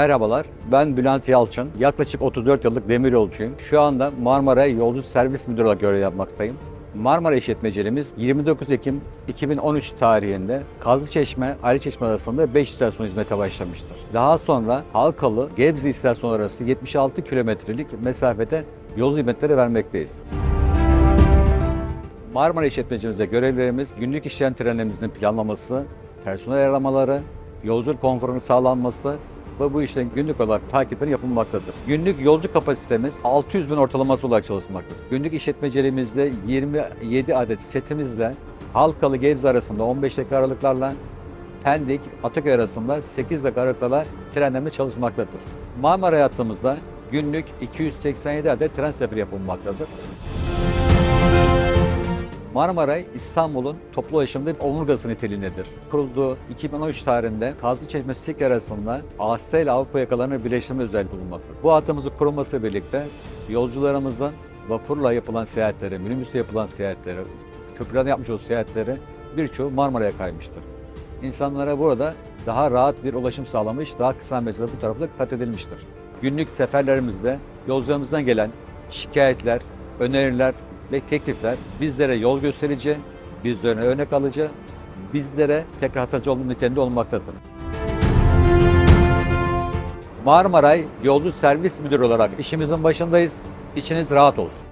Merhabalar, ben Bülent Yalçın. Yaklaşık 34 yıllık demir yolcuyum. Şu anda Marmara Yolcu Servis Müdürü olarak görev yapmaktayım. Marmara İşletmeciliğimiz 29 Ekim 2013 tarihinde Kazlıçeşme, Aliçeşme arasında 5 istasyon hizmete başlamıştır. Daha sonra Halkalı, Gebze istasyonu arası 76 kilometrelik mesafede yol hizmetleri vermekteyiz. Marmara İşletmecimizde görevlerimiz günlük işleyen trenlerimizin planlaması, personel ayarlamaları, yolculuk konforunun sağlanması ve bu işlerin günlük olarak takipleri yapılmaktadır. Günlük yolcu kapasitemiz 600 bin ortalaması olarak çalışmaktadır. Günlük işletmeciliğimizde 27 adet setimizle Halkalı Gebze arasında 15 dakika aralıklarla Pendik, Ataköy arasında 8 dakika aralıklarla trenlerimiz çalışmaktadır. Marmara hayatımızda günlük 287 adet tren seferi yapılmaktadır. Marmaray İstanbul'un toplu ulaşımda omurgası niteliğindedir. Kurulduğu 2013 tarihinde Kazlıçeşme Sik arasında Asya ile Avrupa yakalarını birleştirme özelliği bulunmaktadır. Bu hattımızın kurulması birlikte yolcularımızın vapurla yapılan seyahatleri, minibüsle yapılan seyahatleri, köprüden yapmış olduğu seyahatleri birçoğu Marmara'ya kaymıştır. İnsanlara burada daha rahat bir ulaşım sağlamış, daha kısa mesafede bu tarafta kat edilmiştir. Günlük seferlerimizde yolcularımızdan gelen şikayetler, öneriler ve teklifler bizlere yol gösterici, bizlere örnek alıcı, bizlere tekrar hatırlatıcı olma niteliğinde olmaktadır. Marmaray Yolcu Servis Müdürü olarak işimizin başındayız. İçiniz rahat olsun.